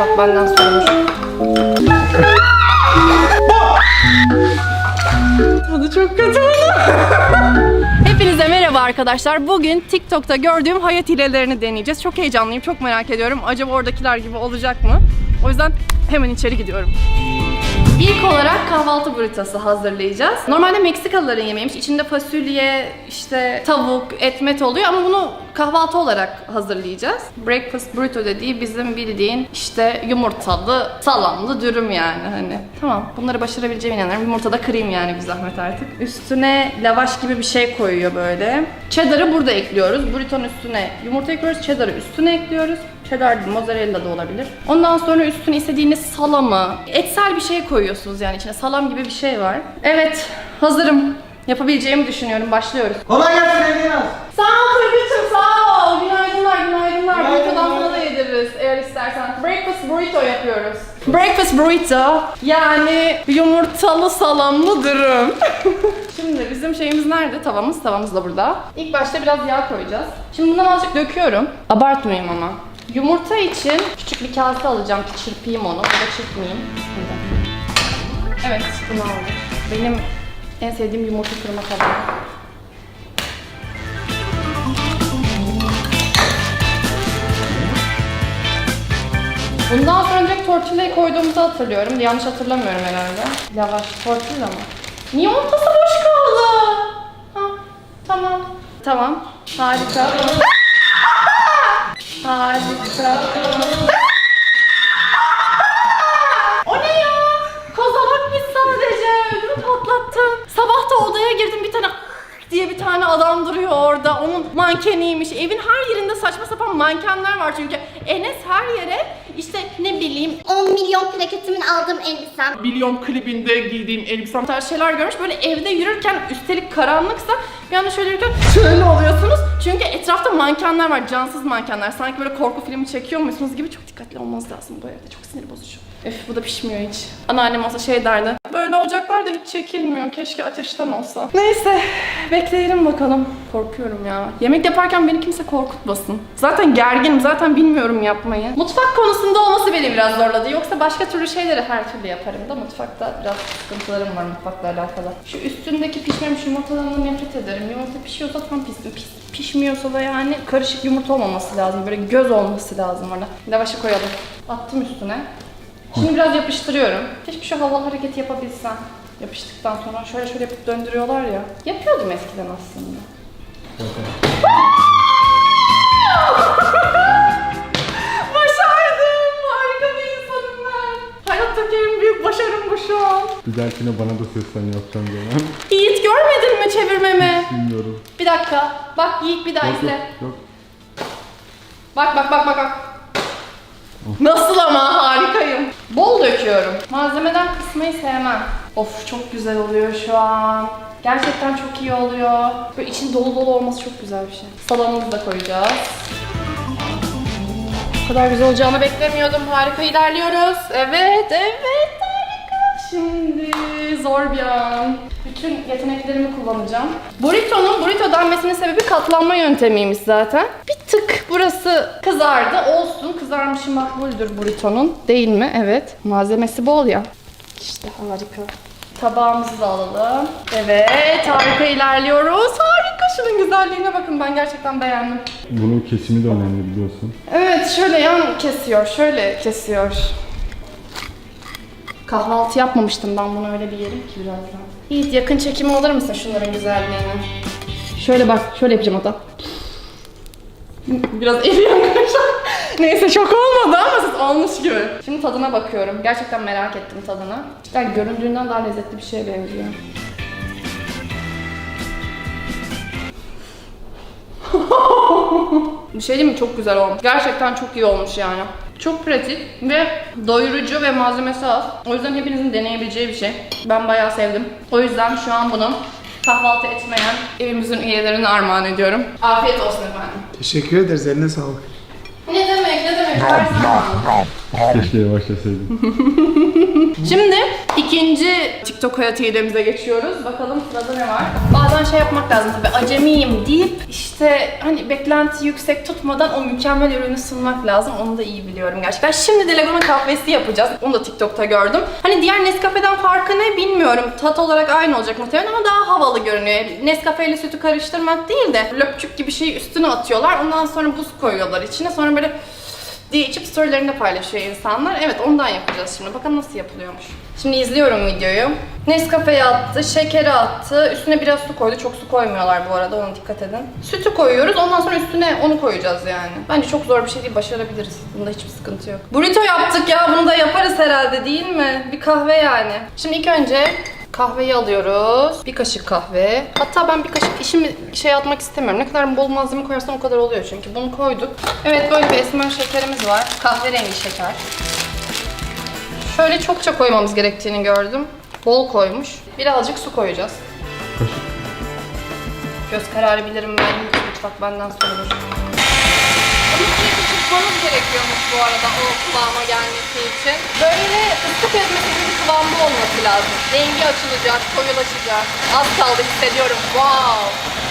Bak benden sormuş. Tadı çok kötü Hepinize merhaba arkadaşlar. Bugün TikTok'ta gördüğüm hayat hilelerini deneyeceğiz. Çok heyecanlıyım, çok merak ediyorum. Acaba oradakiler gibi olacak mı? O yüzden hemen içeri gidiyorum. İlk olarak kahvaltı burritası hazırlayacağız. Normalde Meksikalıların yemeğiymiş. İçinde fasulye, işte tavuk, et met oluyor ama bunu kahvaltı olarak hazırlayacağız. Breakfast burrito dediği bizim bildiğin işte yumurtalı, salamlı dürüm yani hani. Tamam bunları başarabileceğime inanıyorum. Yumurta da kırayım yani bir zahmet artık. Üstüne lavaş gibi bir şey koyuyor böyle. Cheddar'ı burada ekliyoruz. Burritonun üstüne yumurta ekliyoruz. Cheddar'ı üstüne ekliyoruz. Cheddar değil, mozzarella da olabilir. Ondan sonra üstüne istediğiniz salamı, etsel bir şey koyuyorsunuz yani içine. Salam gibi bir şey var. Evet, hazırım. Yapabileceğimi düşünüyorum. Başlıyoruz. Kolay gelsin Ege'naz. Sağ ol Turgut'um, sağ ol. Günaydınlar, günaydınlar. Günaydın. Burrito'dan sana da yediririz eğer istersen. Breakfast burrito yapıyoruz. Breakfast burrito yani yumurtalı salamlı dürüm. Şimdi bizim şeyimiz nerede? Tavamız, tavamız da burada. İlk başta biraz yağ koyacağız. Şimdi bundan azıcık döküyorum. Abartmayayım ama. Yumurta için küçük bir kase alacağım ki çırpayım onu. Burada çırpmayayım. Burada. Evet, bunu aldım. Benim en sevdiğim yumurta kırma tabağı. Bundan sonra direkt tortilla'yı koyduğumuzu hatırlıyorum. Yanlış hatırlamıyorum herhalde. Lavaş, tortilla mı? Niye ortası boş kaldı? Ha, tamam. Tamam. Harika. Harika. o ne ya? Kozalak biz sadece. Ödümü patlattım. Sabah da odaya girdim bir tane diye bir tane adam duruyor orada. Onun mankeniymiş. Evin her yerinde saçma sapan mankenler var çünkü. Enes her yere işte ne bileyim 10 milyon plaketimin aldığım elbisem. milyon klibinde giydiğim elbisem tarz şeyler görmüş. Böyle evde yürürken üstelik karanlıksa bir anda şöyle yürürken şöyle oluyorsunuz. Çünkü etrafta mankenler var, cansız mankenler. Sanki böyle korku filmi çekiyormuşsunuz gibi çok dikkatli olmanız lazım bu evde. Çok sinir bozucu. Öf bu da pişmiyor hiç. Anneannem olsa şey derdi. Böyle ocaklar da hiç çekilmiyor. Keşke ateşten olsa. Neyse bekleyelim bakalım. Korkuyorum ya. Yemek yaparken beni kimse korkutmasın. Zaten gerginim. Zaten bilmiyorum yapmayı. Mutfak konusunda olması beni biraz zorladı. Yoksa başka türlü şeyleri her türlü yaparım da mutfakta biraz sıkıntılarım var mutfakla alakalı. Şu üstündeki pişmemiş yumurtalarından nefret ederim. Yumurta pişiyorsa tam pişsin. Pis, pişmiyorsa da yani karışık yumurta olmaması lazım. Böyle göz olması lazım orada. Lavaşı koyalım. Attım üstüne. Şimdi biraz yapıştırıyorum. Keşke şu havalı hareketi yapabilsem. Yapıştıktan sonra şöyle şöyle yapıp döndürüyorlar ya. Yapıyordum eskiden aslında. Başardım! Harika bir insanım ben. Hayattaki en büyük başarım bu şu an. Bir dahakine bana da seslen yapacağım zaman. Yiğit görmedin mi çevirmemi? Bilmiyorum. Bir dakika. Bak Yiğit bir daha Yok izle. yok yok. Bak bak bak bak bak. Nasıl ama harikayım. Bol döküyorum. Malzemeden kısmayı sevmem. Of çok güzel oluyor şu an. Gerçekten çok iyi oluyor. Böyle için dolu dolu olması çok güzel bir şey. Salamımızı da koyacağız. Bu kadar güzel olacağını beklemiyordum. Harika ilerliyoruz. Evet, evet harika. Şimdi zor bir an. Bütün yeteneklerimi kullanacağım. Burrito'nun burrito denmesinin sebebi katlanma yöntemiymiş zaten. Bir tık burası kızardı. Olsun. Kızarmışı makbuldür burritonun. Değil mi? Evet. Malzemesi bol ya. İşte harika. Tabağımızı da alalım. Evet, harika ilerliyoruz. Harika. Şunun güzelliğine bakın. Ben gerçekten beğendim. Bunun kesimi de önemli biliyorsun. Evet şöyle yan kesiyor, şöyle kesiyor. Kahvaltı yapmamıştım ben bunu öyle bir yerim ki birazdan. Yiğit yakın çekimi alır mısın şunların güzelliğini? Şöyle bak, şöyle yapacağım hatta. Biraz eriyorum Neyse çok olmadı ama siz olmuş gibi. Şimdi tadına bakıyorum. Gerçekten merak ettim tadını. Cidden göründüğünden daha lezzetli bir şeye benziyor. Bir şey değil mi? Çok güzel olmuş. Gerçekten çok iyi olmuş yani. Çok pratik ve doyurucu ve malzemesi az. O yüzden hepinizin deneyebileceği bir şey. Ben bayağı sevdim. O yüzden şu an bunu kahvaltı etmeyen evimizin üyelerine armağan ediyorum. Afiyet olsun efendim. Teşekkür ederiz. Eline sağlık. Ne demek ne demek her zaman. Keşke yavaşlasaydın. Şimdi ikinci TikTok hayatı hilemize geçiyoruz. Bakalım sırada ne var? Bazen şey yapmak lazım tabii acemiyim deyip işte hani beklenti yüksek tutmadan o mükemmel ürünü sunmak lazım. Onu da iyi biliyorum gerçekten. Şimdi Delago'nun kahvesi yapacağız. Onu da TikTok'ta gördüm. Hani diğer Nescafe'den farkı ne bilmiyorum. Tat olarak aynı olacak muhtemelen ama daha havalı görünüyor. Nescafe ile sütü karıştırmak değil de löpçük gibi şeyi üstüne atıyorlar. Ondan sonra buz koyuyorlar içine. Sonra böyle diye içip storylerinde paylaşıyor insanlar. Evet ondan yapacağız şimdi. Bakalım nasıl yapılıyormuş. Şimdi izliyorum videoyu. Nescafe'yi attı, şekeri attı. Üstüne biraz su koydu. Çok su koymuyorlar bu arada ona dikkat edin. Sütü koyuyoruz. Ondan sonra üstüne onu koyacağız yani. Bence çok zor bir şey değil. Başarabiliriz. Bunda hiçbir sıkıntı yok. Burrito yaptık ya. Bunu da yaparız herhalde değil mi? Bir kahve yani. Şimdi ilk önce Kahveyi alıyoruz. Bir kaşık kahve. Hatta ben bir kaşık işimi şey atmak istemiyorum. Ne kadar bol malzeme koyarsam o kadar oluyor çünkü. Bunu koyduk. Evet böyle bir esmer şekerimiz var. Kahverengi şeker. Şöyle çokça koymamız gerektiğini gördüm. Bol koymuş. Birazcık su koyacağız. Kaşık. Göz kararı bilirim ben. Mutfak benden sorulur. Çırpmamız gerekiyormuş bu arada o kıvama gelmesi için. Böyle ıslık ezmesi gibi bir kıvamda olması lazım. Rengi açılacak, koyulaşacak. Az kaldı hissediyorum. Wow!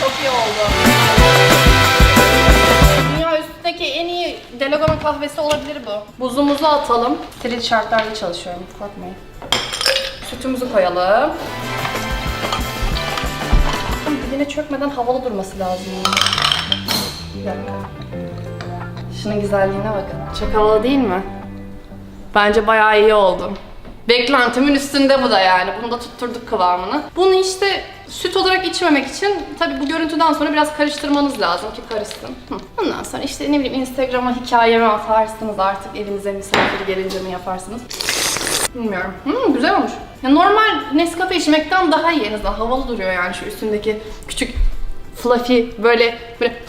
Çok iyi oldu. Dünya üstündeki en iyi Delago'nun kahvesi olabilir bu. Buzumuzu atalım. Steril şartlarda çalışıyorum, korkmayın. Sütümüzü koyalım. Diline çökmeden havalı durması lazım. Bir dakika. Şunun güzelliğine bakın. Çok havalı değil mi? Bence bayağı iyi oldu. Beklentimin üstünde bu da yani. Bunu da tutturduk kıvamını. Bunu işte süt olarak içmemek için tabii bu görüntüden sonra biraz karıştırmanız lazım ki karışsın. Hı. Ondan sonra işte ne bileyim Instagram'a hikayemi atarsınız artık evinize misafir gelince mi yaparsınız. Bilmiyorum. Hmm, güzel olmuş. Ya normal Nescafe içmekten daha iyi en azından. Havalı duruyor yani şu üstündeki küçük fluffy böyle böyle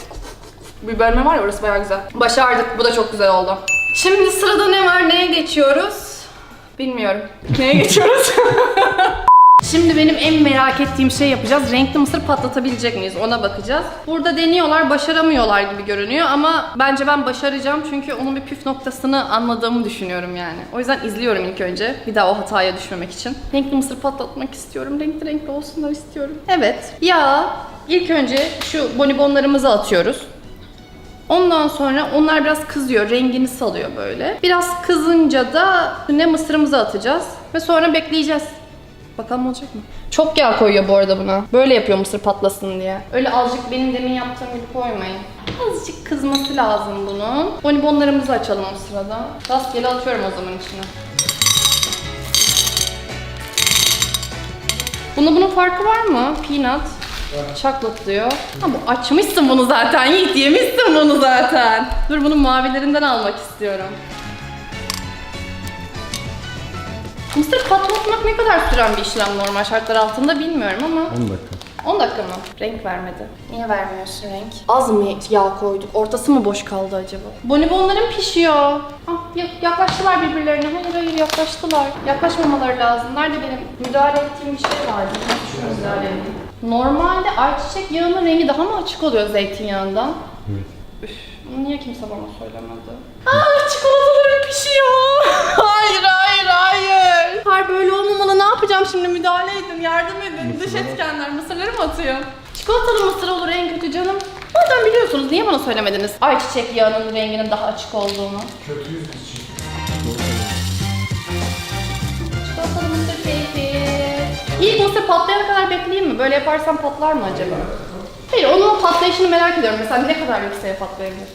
bir bölme var ya orası bayağı güzel. Başardık. Bu da çok güzel oldu. Şimdi sırada ne var? Neye geçiyoruz? Bilmiyorum. Neye geçiyoruz? Şimdi benim en merak ettiğim şey yapacağız. Renkli mısır patlatabilecek miyiz? Ona bakacağız. Burada deniyorlar, başaramıyorlar gibi görünüyor ama bence ben başaracağım çünkü onun bir püf noktasını anladığımı düşünüyorum yani. O yüzden izliyorum ilk önce. Bir daha o hataya düşmemek için. Renkli mısır patlatmak istiyorum. Renkli renkli olsunlar istiyorum. Evet. Ya ilk önce şu bonibonlarımızı atıyoruz. Ondan sonra onlar biraz kızıyor, rengini salıyor böyle. Biraz kızınca da ne mısırımızı atacağız ve sonra bekleyeceğiz. Bakalım olacak mı? Çok yağ koyuyor bu arada buna. Böyle yapıyor mısır patlasın diye. Öyle azıcık benim demin yaptığım gibi koymayın. Azıcık kızması lazım bunun. Bonibonlarımızı açalım o sırada. Rastgele atıyorum o zaman içine. Bunda bunun farkı var mı? Peanut. Chocolate diyor. Ha bu açmışsın bunu zaten Yiğit yemişsin bunu zaten. Dur bunun mavilerinden almak istiyorum. Mısır patlatmak ne kadar süren bir işlem normal şartlar altında bilmiyorum ama 10 dakika. 10 dakika mı? Renk vermedi. Niye vermiyorsun renk? Az mı yağ koyduk? Ortası mı boş kaldı acaba? Bonibonlarım pişiyor. Ah, ya- yaklaştılar birbirlerine. Hayır hayır yaklaştılar. Yaklaşmamaları lazım. Nerede benim müdahale ettiğim bir şey vardı? Şu müdahale edeyim. Normalde ayçiçek yağının rengi daha mı açık oluyor zeytinyağından? Evet. Üf, bunu niye kimse bana söylemedi? Aa çikolatalarım pişiyor. hayır hayır hayır. Hayır böyle olmamalı. Ne yapacağım şimdi? Müdahale edin, yardım edin. Dış Mısırlar. etkenler. Mısırları mı atıyor? Çikolatalı mısır olur en kötü canım. Madem biliyorsunuz niye bana söylemediniz ayçiçek yağının renginin daha açık olduğunu? Kötüyüz biz çünkü. Çikolatalı mısır keyfi. İlk mısır patlayana kadar bekleyeyim mi? Böyle yaparsam patlar mı acaba? Hayır, onun patlayışını merak ediyorum. Mesela ne kadar yükseğe patlayabilir?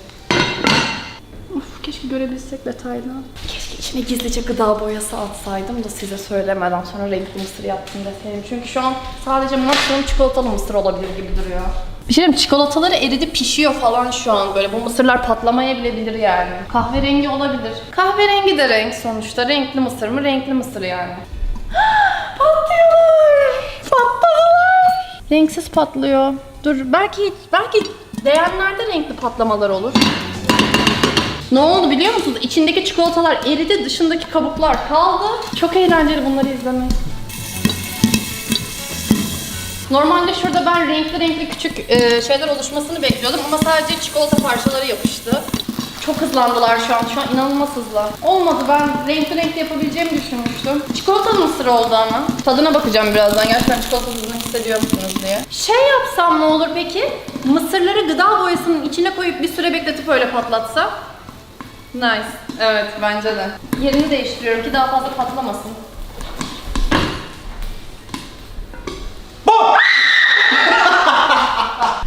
Of, keşke görebilsek detaylı. Keşke içine gizlice gıda boyası atsaydım da size söylemeden sonra renkli mısır yaptım deseydim. Çünkü şu an sadece maksimum çikolatalı mısır olabilir gibi duruyor. Bir şey diyeyim, çikolataları eridi pişiyor falan şu an böyle. Bu mısırlar patlamayabilir yani. Kahverengi olabilir. Kahverengi de renk sonuçta. Renkli mısır mı? Renkli mısır yani. Renksiz patlıyor. Dur belki belki değerlerde renkli patlamalar olur. Ne oldu biliyor musunuz? İçindeki çikolatalar eridi, dışındaki kabuklar kaldı. Çok eğlenceli bunları izlemek. Normalde şurada ben renkli renkli küçük e, şeyler oluşmasını bekliyordum ama sadece çikolata parçaları yapıştı. Çok hızlandılar şu an. Şu an inanılmaz hızlı. Olmadı ben renkli renkli yapabileceğimi düşünmüştüm. Çikolatalı mısır oldu ama. Tadına bakacağım birazdan. Gerçekten çikolata tadını hissediyor musunuz diye. Şey yapsam ne olur peki? Mısırları gıda boyasının içine koyup bir süre bekletip öyle patlatsam. Nice. Evet bence de. Yerini değiştiriyorum ki daha fazla patlamasın.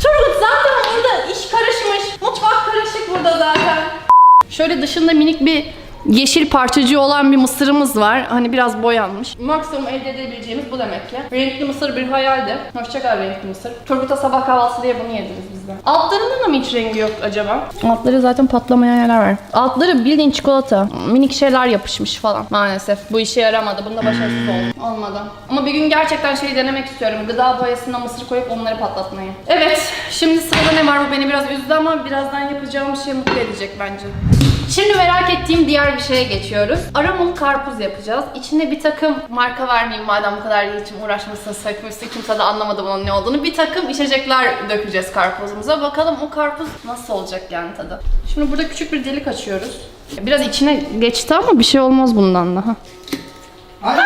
Turgut zaten burada iş karışmış. Mutfak karışık burada zaten. Şöyle dışında minik bir yeşil parçacığı olan bir mısırımız var. Hani biraz boyanmış. Maksimum elde edebileceğimiz bu demek ki. Renkli mısır bir hayaldi. Hoşçakal renkli mısır. Turgut'a sabah kahvaltısı diye bunu yediniz bizde. Altlarında da mı hiç rengi yok acaba? Altları zaten patlamayan yerler var. Altları bildiğin çikolata. Minik şeyler yapışmış falan. Maalesef bu işe yaramadı. Bunda başarısız oldum. Olmadı. Ama bir gün gerçekten şey denemek istiyorum. Gıda boyasına mısır koyup onları patlatmayı. Evet. Şimdi sırada ne var? Bu beni biraz üzdü ama birazdan yapacağım şey mutlu edecek bence. Şimdi merak ettiğim diğer bir şeye geçiyoruz. Aromalı karpuz yapacağız. İçine bir takım marka vermeyeyim madem bu kadar için uğraşmışsın, sökmüşsün, kimse de anlamadı bunun ne olduğunu. Bir takım içecekler dökeceğiz karpuzumuza. Bakalım o karpuz nasıl olacak yani tadı. Şimdi burada küçük bir delik açıyoruz. Biraz içine geçti ama bir şey olmaz bundan daha. Böyle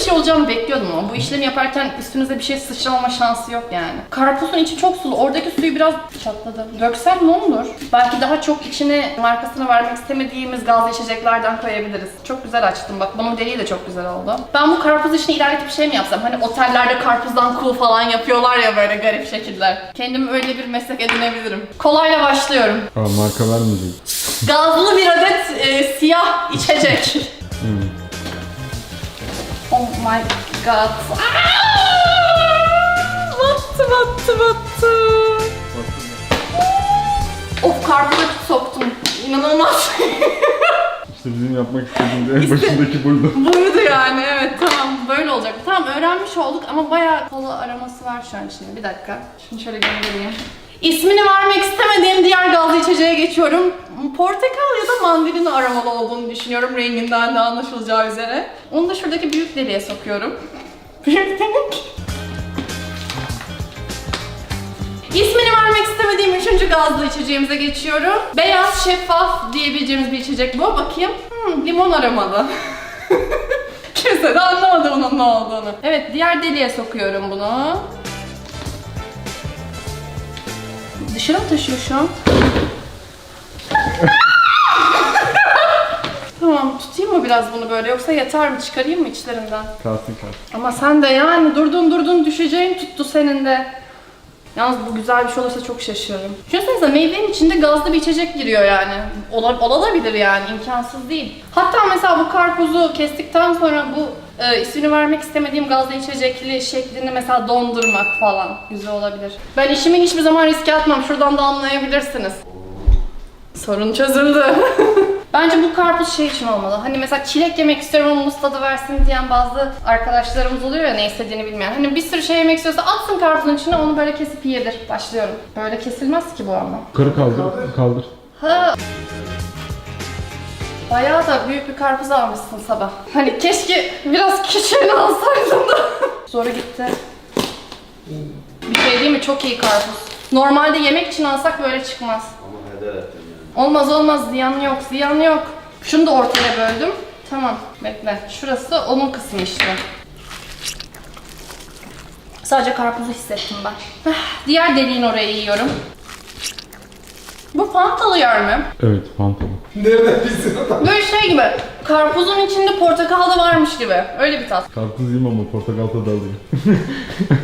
bir şey olacağını bekliyordum ama bu işlemi yaparken üstünüze bir şey sıçramama şansı yok yani. Karpuzun içi çok sulu. Oradaki suyu biraz çatladı. Döksem ne olur? Belki daha çok içine markasını vermek istemediğimiz gazlı içeceklerden koyabiliriz. Çok güzel açtım bak. Bunun deliği de çok güzel oldu. Ben bu karpuz işini ilerletip bir şey mi yapsam? Hani otellerde karpuzdan kuğu falan yapıyorlar ya böyle garip şekiller. Kendim öyle bir meslek edinebilirim. Kolayla başlıyorum. Aa marka vermeyecek. Gazlı bir adet e, siyah içecek. Oh my god. Aa! Battı battı battı. Of karpuza soktum. İnanılmaz. İşte bizim yapmak istediğimiz en başındaki buydu. Buydu yani evet tamam böyle olacak. Tamam öğrenmiş olduk ama bayağı kola aroması var şu an içinde. Bir dakika. Şunu şöyle göndereyim. İsmini vermek istemediğim diğer gazlı içeceğe geçiyorum. Portakal ya da mandalina aromalı olduğunu düşünüyorum renginden de anlaşılacağı üzere. Onu da şuradaki büyük deliğe sokuyorum. Büyük delik. İsmini vermek istemediğim üçüncü gazlı içeceğimize geçiyorum. Beyaz şeffaf diyebileceğimiz bir içecek bu. Bakayım. Hmm, limon aromalı. Kimse de anlamadı bunun ne olduğunu. Evet diğer deliğe sokuyorum bunu. Dışarı mı taşıyor şu an? tamam tutayım mı biraz bunu böyle yoksa yeter mi çıkarayım mı içlerinden? Kalsın kalsın. Ama sen de yani durdun durdun düşeceğin tuttu senin de. Yalnız bu güzel bir şey olursa çok şaşırırım. Düşünsenize meyvenin içinde gazlı bir içecek giriyor yani. Ola, olabilir yani imkansız değil. Hatta mesela bu karpuzu kestikten sonra bu e, ismini vermek istemediğim gazlı içecekli şeklini mesela dondurmak falan güzel olabilir. Ben işimi hiçbir zaman riske atmam. Şuradan da anlayabilirsiniz. Sorun çözüldü. Bence bu karpuz şey için olmalı. Hani mesela çilek yemek istiyorum ama muz tadı versin diyen bazı arkadaşlarımız oluyor ya ne istediğini bilmeyen. Hani bir sürü şey yemek istiyorsa atsın karpuzun içine onu böyle kesip yedir. Başlıyorum. Böyle kesilmez ki bu ama. Yukarı kaldır, kaldır. Ha. Bayağı da büyük bir karpuz almışsın sabah. Hani keşke biraz küçüğünü alsaydın da. Zoru gitti. Bir şey değil mi? Çok iyi karpuz. Normalde yemek için alsak böyle çıkmaz. Olmaz olmaz ziyan yok ziyan yok. Şunu da ortaya böldüm. Tamam bekle. Şurası onun kısmı işte. Sadece karpuzu hissettim ben. Ah, Diğer deliğin oraya yiyorum. Bu fantalı yer mi? Evet fantalı. Nereden bilsin adam? Böyle şey gibi. Karpuzun içinde portakal da varmış gibi. Öyle bir tat. Karpuz yiyeyim ama portakal tadı alayım.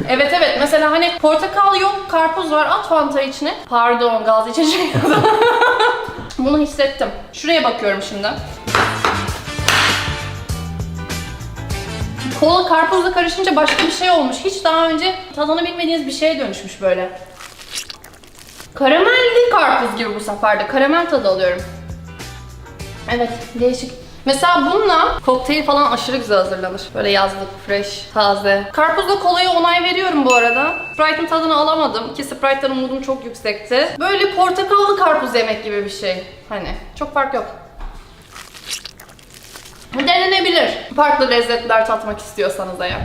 Evet evet mesela hani portakal yok karpuz var at fanta içine. Pardon gaz içecek. Bunu hissettim. Şuraya bakıyorum şimdi. Kola karpuzla karışınca başka bir şey olmuş. Hiç daha önce tadını bilmediğiniz bir şeye dönüşmüş böyle. Karamelli karpuz gibi bu sefer de. Karamel tadı alıyorum. Evet, değişik. Mesela bununla kokteyl falan aşırı güzel hazırlanır. Böyle yazlık, fresh, taze. Karpuzla kolaya onay veriyorum bu arada. Sprite'ın tadını alamadım ki Sprite'dan umudum çok yüksekti. Böyle portakallı karpuz yemek gibi bir şey. Hani çok fark yok. Denenebilir. Farklı lezzetler tatmak istiyorsanız eğer.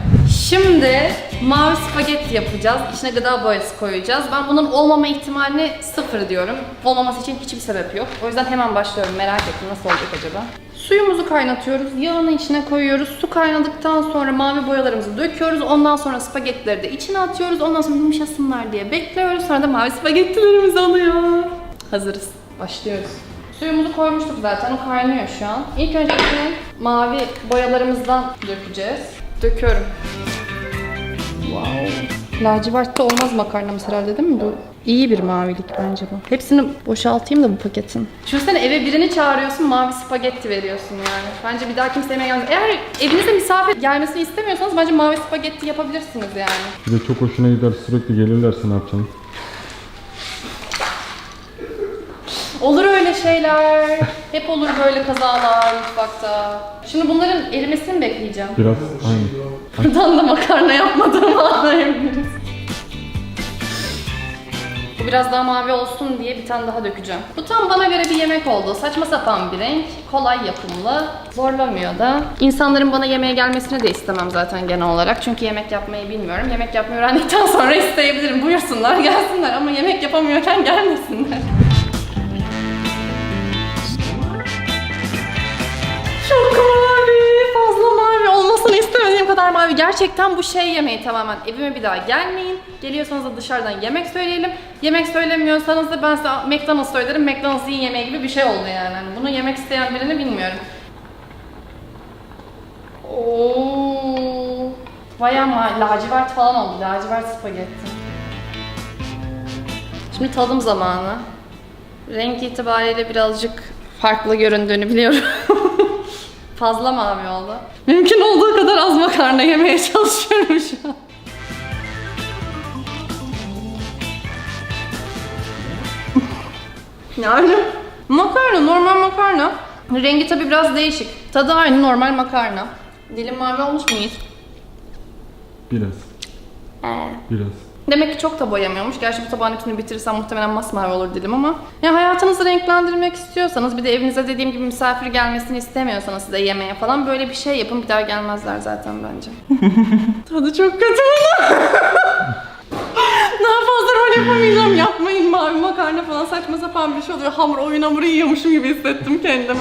Şimdi mavi spagetti yapacağız. İçine gıda boyası koyacağız. Ben bunun olmama ihtimalini sıfır diyorum. Olmaması için hiçbir sebep yok. O yüzden hemen başlıyorum. Merak ettim nasıl olacak acaba. Suyumuzu kaynatıyoruz. Yağını içine koyuyoruz. Su kaynadıktan sonra mavi boyalarımızı döküyoruz. Ondan sonra spagettileri de içine atıyoruz. Ondan sonra yumuşasınlar diye bekliyoruz. Sonra da mavi spagettilerimiz oluyor. Hazırız. Başlıyoruz. Suyumuzu koymuştuk zaten. O kaynıyor şu an. İlk önce içine mavi boyalarımızdan dökeceğiz. Döküyorum. Wow. Lacivertte olmaz makarnamız herhalde değil mi bu? İyi bir mavilik bence bu. Hepsini boşaltayım da bu paketin. Düşünsene eve birini çağırıyorsun mavi spagetti veriyorsun yani. Bence bir daha kimse yemeğe gelmez. Eğer evinize misafir gelmesini istemiyorsanız bence mavi spagetti yapabilirsiniz yani. Bir de çok hoşuna gider sürekli gelirlerse ne yapacaksın? Olur öyle şeyler. Hep olur böyle kazalar mutfakta. Şimdi bunların erimesini mi bekleyeceğim? Biraz aynı. Buradan da makarna yapmadığımı anlayabiliriz. Bu biraz daha mavi olsun diye bir tane daha dökeceğim. Bu tam bana göre bir yemek oldu. Saçma sapan bir renk, kolay yapımlı, zorlamıyor da. İnsanların bana yemeğe gelmesini de istemem zaten genel olarak. Çünkü yemek yapmayı bilmiyorum. Yemek yapmayı öğrendikten sonra isteyebilirim. Buyursunlar, gelsinler ama yemek yapamıyorken gelmesinler. Olmasını istemediğim kadar mavi. Gerçekten bu şey yemeği tamamen. Evime bir daha gelmeyin. Geliyorsanız da dışarıdan yemek söyleyelim. Yemek söylemiyorsanız da ben size McDonald's söylerim. McDonald's iyi yemeği gibi bir şey oldu yani. Hani bunu yemek isteyen birini bilmiyorum. Oo. Bayağı lacivert falan oldu. Lacivert spagetti. Şimdi tadım zamanı. Renk itibariyle birazcık farklı göründüğünü biliyorum. Fazla mavi oldu. Mümkün olduğu kadar az makarna yemeye çalışıyorum şu an. Yani makarna, normal makarna. Rengi tabii biraz değişik. Tadı aynı normal makarna. Dilim mavi olmuş mu Yiğit? Biraz. Biraz. Demek ki çok da boyamıyormuş. Gerçi bu tabağın hepsini bitirirsem muhtemelen masmavi olur dilim ama. Ya hayatınızı renklendirmek istiyorsanız bir de evinize dediğim gibi misafir gelmesini istemiyorsanız size yemeğe falan böyle bir şey yapın. Bir daha gelmezler zaten bence. Tadı çok kötü bunun. Daha fazla rol yapamayacağım. Yapmayın mavi makarna falan saçma sapan bir şey oluyor. Hamur oyun hamuru yiyormuşum gibi hissettim kendimi.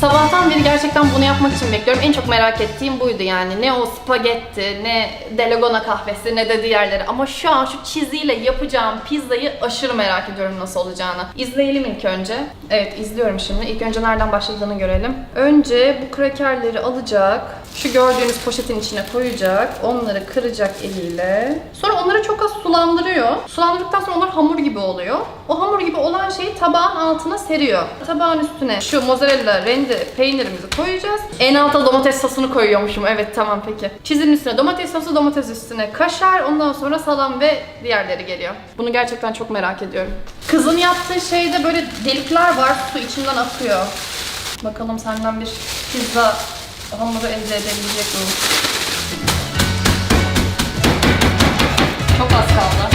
Sabahtan beri gerçekten bunu yapmak için bekliyorum. En çok merak ettiğim buydu yani. Ne o spagetti, ne Delagona kahvesi, ne de diğerleri. Ama şu an şu çiziyle yapacağım pizzayı aşırı merak ediyorum nasıl olacağını. İzleyelim ilk önce. Evet izliyorum şimdi. İlk önce nereden başladığını görelim. Önce bu krakerleri alacak. Şu gördüğünüz poşetin içine koyacak. Onları kıracak eliyle. Sonra onları çok az sulandırıyor. Sulandırdıktan sonra onlar hamur gibi oluyor. O hamur gibi olan şeyi tabağın altına seriyor. Tabağın üstüne şu mozzarella rende peynirimizi koyacağız. En alta domates sosunu koyuyormuşum. Evet tamam peki. Çizinin üstüne domates sosu, domates üstüne kaşar. Ondan sonra salam ve diğerleri geliyor. Bunu gerçekten çok merak ediyorum. Kızın yaptığı şeyde böyle delikler var. Su içinden akıyor. Bakalım senden bir pizza hamuru elde edebilecek miyim? Çok az kaldı.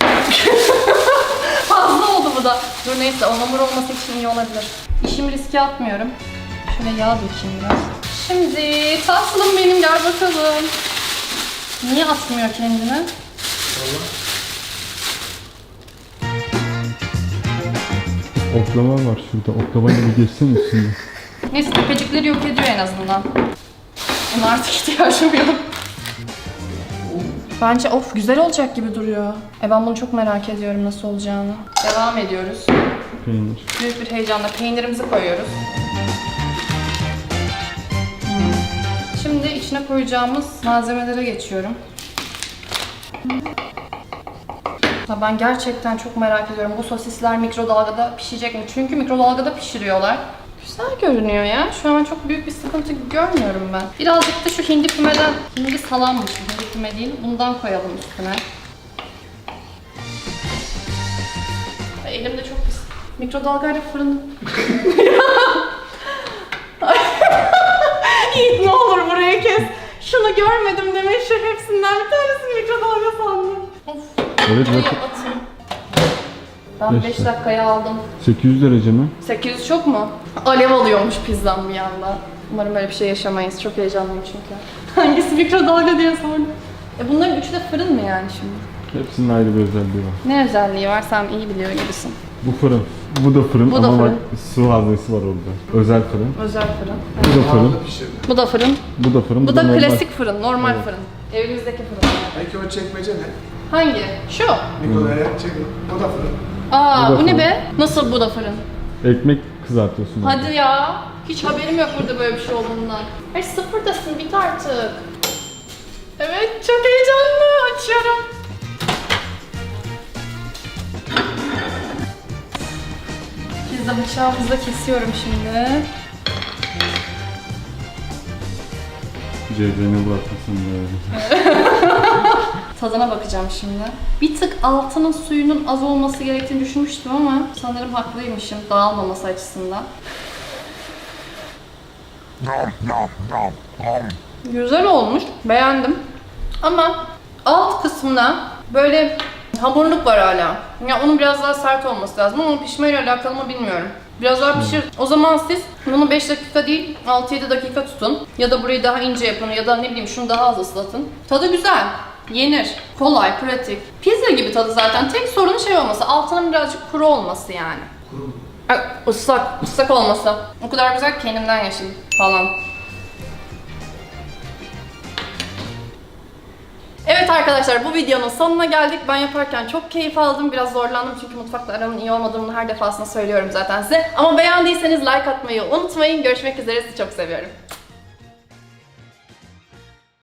Fazla oldu bu da. Dur neyse o hamur olması için iyi olabilir. İşimi riske atmıyorum. Şöyle yağ dökeyim biraz. Şimdi tatlım benim gel bakalım. Niye atmıyor kendini? Oklava var şurada. Oklamayla bir geçsene üstünde. Neyse tepecikleri yok ediyor en azından. Ona artık ihtiyacım yok. Bence of güzel olacak gibi duruyor. E ben bunu çok merak ediyorum nasıl olacağını. Devam ediyoruz. Peynir. Büyük bir heyecanla peynirimizi koyuyoruz. Şimdi içine koyacağımız malzemelere geçiyorum. Ya ben gerçekten çok merak ediyorum bu sosisler mikrodalgada pişecek mi? Çünkü mikrodalgada pişiriyorlar. Güzel görünüyor ya. Şu an çok büyük bir sıkıntı görmüyorum ben. Birazcık da şu hindi fümeden, hindi salammış hindi füme değil. Bundan koyalım üstüne. Elimde çok pis. Mikrodalgayla fırın. Yiğit ne olur buraya kes. Şunu görmedim deme şu hepsinden bir tanesini mikrodalga sandım. Of. Evet zaten atayım. Ben Beş 5 dakika. dakikaya aldım. 800 derece mi? 800 çok mu? Alev alıyormuş pizzam bir anda. Umarım böyle bir şey yaşamayız. Çok heyecanlıyım çünkü. Hangisi mikrodalga diye sordum. E bunların üçü de fırın mı yani şimdi? Hepsinin ayrı bir özelliği var. Ne özelliği var sen iyi biliyor gibisin. Bu fırın. Bu da fırın Bu da ama fırın. bak su haznesi var orada. Özel fırın. Özel fırın. Bu da fırın. Bu da fırın. Bu da fırın. Bu da normal. klasik fırın, normal Evet. fırın. Evimizdeki fırın. Peki o çekmece ne? Hangi? Şu. Nikola'ya çek. O da fırın. Aa Bu bu ne be? Nasıl bu da fırın? Ekmek kızartıyorsun. Hadi ya. Hiç haberim yok burada böyle bir şey olduğundan. Ay sıfırdasın bit artık. Evet çok heyecanlı. Açıyorum. Pizza bıçağımızla kesiyorum şimdi. CZ'ne bırakmasın böyle. Tadına bakacağım şimdi. Bir tık altının suyunun az olması gerektiğini düşünmüştüm ama sanırım haklıymışım dağılmaması açısından. Güzel olmuş, beğendim. Ama alt kısmına böyle hamurluk var hala. Ya onun biraz daha sert olması lazım ama pişmeyle alakalı mı bilmiyorum. Biraz daha pişir. O zaman siz bunu 5 dakika değil 6-7 dakika tutun. Ya da burayı daha ince yapın ya da ne bileyim şunu daha az ıslatın. Tadı güzel. Yenir. Kolay, pratik. Pizza gibi tadı zaten. Tek sorunu şey olması. Altının birazcık kuru olması yani. Ay, ıslak, ıslak olması. O kadar güzel ki kendimden yaşayayım falan. Evet arkadaşlar bu videonun sonuna geldik. Ben yaparken çok keyif aldım. Biraz zorlandım çünkü mutfakla aramın iyi olmadığını her defasında söylüyorum zaten size. Ama beğendiyseniz like atmayı unutmayın. Görüşmek üzere sizi çok seviyorum.